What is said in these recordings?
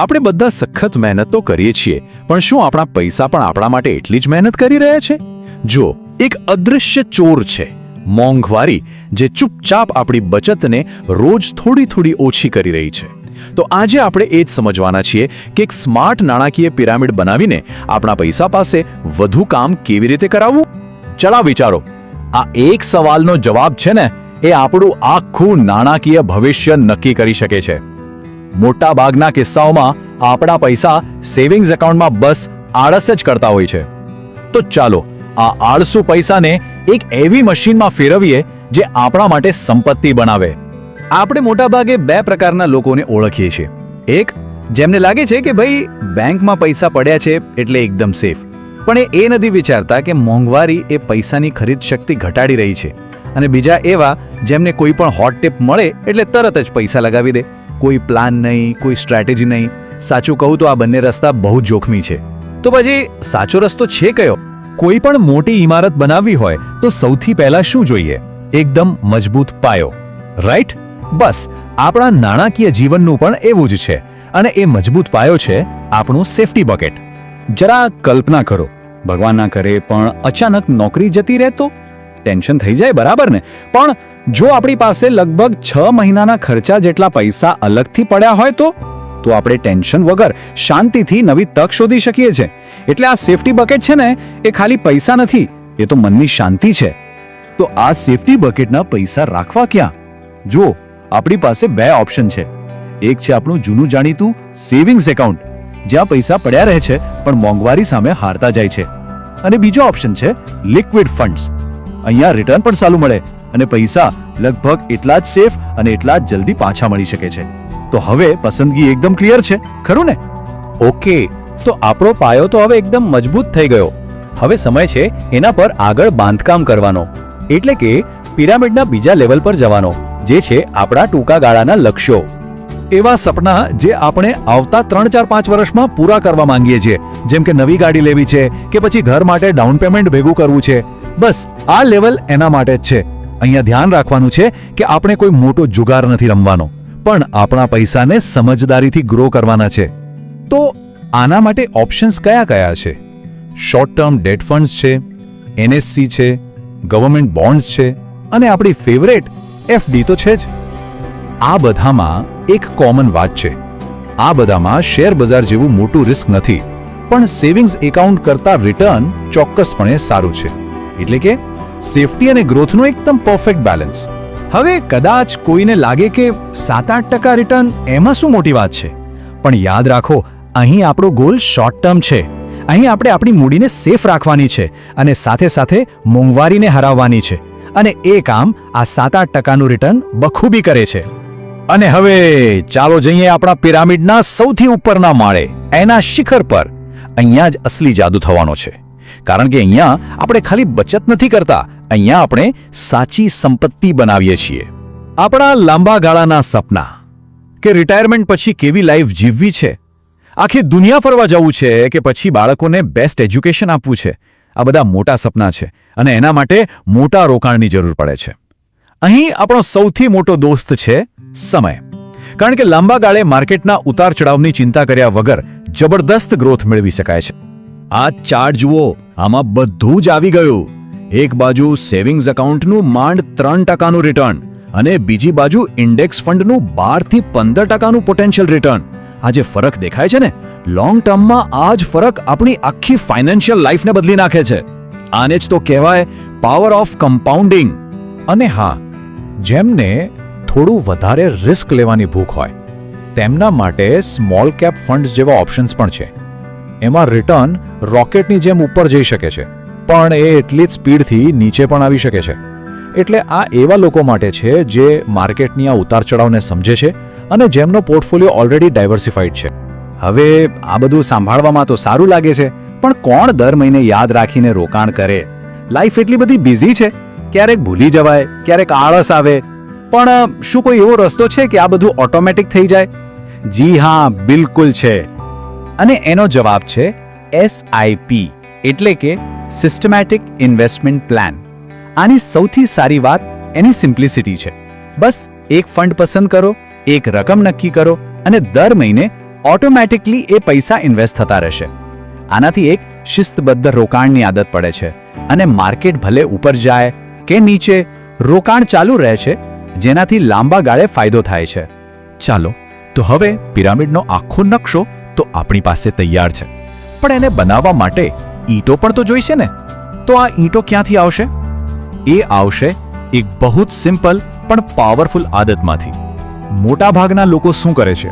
આપણે બધા સખત મહેનત તો કરીએ છીએ, પણ શું આપણા પૈસા પણ આપણા માટે એટલી જ મહેનત કરી રહ્યા છે? જો, એક અદૃશ્ય ચોર છે, મોંઘવારી, જે ચૂપચાપ આપણી બચતને રોજ થોડી થોડી ઓછી કરી રહી છે. તો આજે આપણે એ જ સમજવાના છીએ કે એક સ્માર્ટ નાણાકીય પિરામિડ બનાવીને આપણા પૈસા પાસે વધુ કામ કેવી રીતે કરાવવું? ચલા વિચારો. આ એક સવાલનો જવાબ છે ને, એ આપણું આખું નાણાકીય ભવિષ્ય નક્કી કરી શકે છે. મોટા ભાગના કિસ્સાઓમાં આપણા પૈસા સેવિંગ્સ એકાઉન્ટમાં બસ આળસ જ કરતા હોય છે. તો ચાલો, આ આળસુ પૈસાને એક એવી મશીનમાં ફેરવીએ જે આપણા માટે સંપત્તિ બનાવે. આપણે મોટાભાગે બે પ્રકારના લોકોને ઓળખીએ છીએ. એક, જેમને લાગે છે કે ભાઈ બેંકમાં પૈસા પડ્યા છે એટલે એકદમ સેફ. પણ એ નથી વિચારતા કે મોંઘવારી એ પૈસાની ખરીદ શક્તિ ઘટાડી રહી છે. અને બીજા એવા જેમને કોઈ પણ હોટ ટીપ મળે એટલે તરત જ પૈસા લગાવી દે. કોઈ પ્લાન નહીં, કોઈ સ્ટ્રેટેજી નહીં. સાચું કહું તો આ બંને રસ્તા બહુ જોખમી છે. તો પછી સાચો રસ્તો છે કયો? કોઈ પણ મોટી ઇમારત બનાવવી હોય તો સૌથી પહેલા શું જોઈએ? એકદમ મજબૂત પાયો. રાઈટ બસ, આપણા નાણાકીય જીવનનું પણ એવું જ છે. અને એ મજબૂત પાયો છે આપણું સેફટી બકેટ જરા કલ્પના કરો. ભગવાન ના કરે પણ અચાનક નોકરી જતી રહે તો? ટેન્શન થઈ જાય બરાબર ને? પણ જો આપણી પાસે લગભગ છ મહિનાના ખર્ચા જેટલા પૈસા અલગથી પડ્યા હોય તો? તો આપણે ટેન્શન વગર શાંતિથી નવી તક શોધી શકીએ છીએ. એટલે આ સેફટી બકેટ છે ને, એ ખાલી પૈસા નથી, એ તો મનની શાંતિ છે. તો આ સેફટી બકેટના પૈસા રાખવા ક્યાં? જો, આપણી પાસે બે ઓપ્શન છે. એક છે આપણું જૂનું જાણીતું સેવિંગ્સ એકાઉન્ટ, જ્યાં પૈસા પડ્યા રહે છે, પણ મોંઘવારી સામે હારતા જાય છે. અને બીજો ઓપ્શન છે લિક્વિડ ફંડ્સ. અહીંયા રિટર્ન પણ સારું મળે અને પૈસા લગભગ એટલા જ સેફ અને એટલા જ જલ્દી પાછા મળી શકે છે. તો હવે પસંદગી એકદમ ક્લિયર છે, ખરું ને? ઓકે, તો આપણો પાયો તો હવે એકદમ મજબૂત થઈ ગયો. હવે સમય છે એના પર આગળ બાંધકામ કરવાનો. એટલે કે પિરામિડના બીજા લેવલ પર જવાનો, જે છે આપણા ટૂંકા ગાળાના લક્ષ્યો. એવા સપના જે આપણે આવતા ત્રણ ચાર પાંચ વર્ષમાં પૂરા કરવા માંગીએ છીએ. જેમ કે નવી ગાડી લેવી છે કે પછી ઘર માટે ડાઉન પેમેન્ટ ભેગું કરવું છે. બસ, આ લેવલ એના માટે જ છે. અહીંયા ધ્યાન રાખવાનું છે કે આપણે કોઈ મોટો જુગાર નથી રમવાનો, પણ આપણા પૈસાને સમજદારીથી ગ્રો કરવાના છે. તો આના માટે ઓપ્શન્સ કયા કયા છે? શોર્ટ ટર્મ ડેટ ફંડ્સ છે એનએસસી છે ગવર્મેન્ટ બોન્ડ્સ છે અને આપણી ફેવરેટ એફડી તો છે જ. આ બધામાં એક કોમન વાત છે. આ બધામાં શેર બજાર જેવું મોટું રિસ્ક નથી, પણ સેવિંગ્સ એકાઉન્ટ કરતાં રિટર્ન ચોક્કસપણે સારું છે. એટલે કે સેફટી અને ગ્રોથનું એકદમ પરફેક્ટ બેલેન્સ. હવે કદાચ કોઈને લાગે કે સાત આઠ ટકા રિટર્ન એમાં શું મોટી વાત છે? પણ યાદ રાખો, અહીં આપણો ગોલ શોર્ટ ટર્મ છે. અહીં આપણે આપણી મૂડીને સેફ રાખવાની છે અને સાથે સાથે મોંઘવારીને હરાવવાની છે. અને એ કામ આ સાત આઠ ટકાનું રિટર્ન બખૂબી કરે છે. અને હવે ચાલો જઈએ આપણા પિરામિડના સૌથી ઉપરના માળે, એના શિખર પર. અહીંયા જ અસલી જાદુ થવાનો છે. કારણ કે અહીંયા આપણે ખાલી બચત નથી કરતા, અહીંયા આપણે સાચી સંપત્તિ બનાવીએ છીએ. આપણા લાંબા ગાળાના સપના કે રિટાયરમેન્ટ પછી કેવી લાઈફ જીવવી છે, આખી દુનિયા ફરવા જવું છે કે પછી બાળકોને બેસ્ટ એજ્યુકેશન આપવું છે, આ બધા મોટા સપના છે અને એના માટે મોટા રોકાણની જરૂર પડે છે. અહીં આપણો સૌથી મોટો દોસ્ત છે સમય. કારણ કે લાંબા ગાળે માર્કેટના ઉતાર ચડાવની ચિંતા કર્યા વગર જબરદસ્ત ગ્રોથ મેળવી શકાય છે. આ ચાર્ટ જુઓ, આમાં બધું જ આવી ગયું. એક બાજુ સેવિંગ્સ એકાઉન્ટનું માંડ ત્રણ ટકાનું રિટર્ન અને બીજી બાજુ ઇન્ડેક્સ ફંડનું બારથી પંદર ટકાનું પોટેન્શિયલ રિટર્ન આ જે ફરક દેખાય છે ને લોંગ ટર્મમાં આ જ ફરક આપણી આખી ફાઇનાન્શિયલ લાઈફને બદલી નાખે છે. આને જ તો કહેવાય પાવર ઓફ કમ્પાઉન્ડિંગ અને હા, જેમને થોડું વધારે રિસ્ક લેવાની ભૂખ હોય, તેમના માટે સ્મોલ કેપ ફંડ્સ જેવા ઓપ્શન્સ પણ છે. એમાં રિટર્ન રોકેટની જેમ ઉપર જઈ શકે છે. પણ એ એટલી જ સ્પીડથી નીચે પણ આવી શકે છે. એટલે આ એવા લોકો માટે છે જે માર્કેટની આ ઉતાર ચઢાવને સમજે છે અને જેમનો પોર્ટફોલિયો ઓલરેડી ડાયવર્સિફાઈડ છે. હવે આ બધું સાંભળવામાં તો સારું લાગે છે, પણ કોણ દર મહિને યાદ રાખીને રોકાણ કરે? લાઈફ એટલી બધી બિઝી છે. ક્યારેક ભૂલી જવાય, ક્યારેક આળસ આવે. પણ શું કોઈ એવો રસ્તો છે કે આ બધું ઓટોમેટિક થઈ જાય? જી હા, બિલકુલ છે. અને એનો જવાબ છે એસઆઈપી એટલે કે સિસ્ટમેટિક ઇન્વેસ્ટમેન્ટ પ્લાન આની સૌથી સારી વાત એની સિમ્પ્લિસિટી છે. બસ એક ફંડ પસંદ કરો, એક રકમ નક્કી કરો અને દર મહિને ઓટોમેટિકલી એ પૈસા ઇન્વેસ્ટ થતા રહેશે. આનાથી એક શિસ્તબદ્ધ રોકાણની આદત પડે છે અને માર્કેટ ભલે ઉપર જાય કે નીચે, રોકાણ ચાલુ રહે છે, જેનાથી લાંબા ગાળે ફાયદો થાય છે. ચાલો, તો હવે પિરામિડનો આખો નકશો તો આપણી પાસે તૈયાર છે. પણ એને બનાવવા માટે ઈંટો પણ તો જોઈશે ને? તો આ ઈંટો ક્યાંથી આવશે? એ આવશે એક બહુ જ સિમ્પલ પણ પાવરફુલ આદતમાંથી. મોટા ભાગના લોકો શું કરે છે?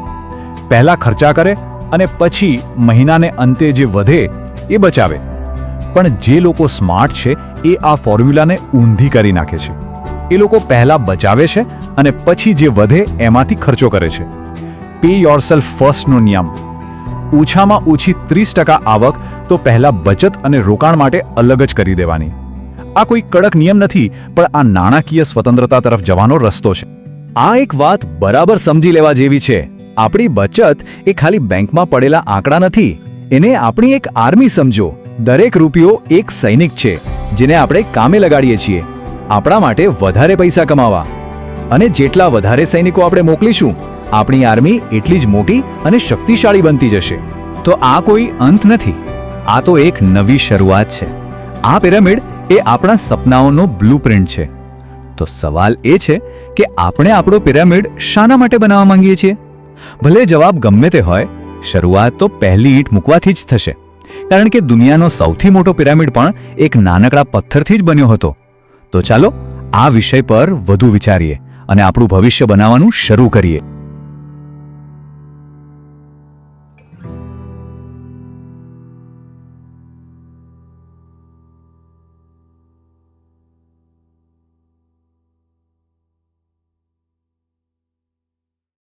પહેલા ખર્ચા કરે અને પછી મહિનાને અંતે જે વધે એ બચાવે. પણ જે લોકો સ્માર્ટ છે એ આ ફોર્મ્યુલાને ઊંધી કરી નાખે છે. એ લોકો પહેલા બચાવે છે અને પછી જે વધે એમાંથી ખર્ચો કરે છે. પે યોરસેલ્ફ ફર્સ્ટનો નિયમ. ઓછામાં ઓછી ત્રીસ ટકા આવક તો પહેલાં બચત અને રોકાણ માટે અલગ જ કરી દેવાની. આ કોઈ કડક નિયમ નથી, પણ આ નાણાકીય સ્વતંત્રતા તરફ જવાનો રસ્તો છે. આ એક વાત બરાબર સમજી લેવા જેવી છે. આપણી બચત એ ખાલી બેંકમાં પડેલા આંકડા નથી. એને આપણી એક આર્મી સમજો. દરેક રૂપિયો એક સૈનિક છે, જેને આપણે કામે લગાડીએ છીએ. આપણા માટે વધારે પૈસા કમાવા. અને જેટલા વધારે સૈનિકો આપણે મોકલીશું આપણી આર્મી એટલી જ મોટી અને શક્તિશાળી બનતી જશે. તો આ કોઈ અંત નથી. આ તો એક નવી શરૂઆત છે. આ પિરામિડ એ આપણા સપનાઓનો બ્લુપ્રિન્ટ છે. તો સવાલ એ છે કે આપણે આપણો પિરામિડ શાના માટે બનાવવા માંગીએ છીએ? ભલે જવાબ ગમે તે હોય, શરૂઆત તો પહેલી ઈંટ મૂકવાથી જ થશે. કારણ કે દુનિયાનો સૌથી મોટો પિરામિડ પણ એક નાનકડા પથ્થરથી જ બન્યો હતો. તો ચાલો આ વિષય પર વધુ વિચારીએ અને આપણું ભવિષ્ય બનાવવાનું શરૂ કરીએ.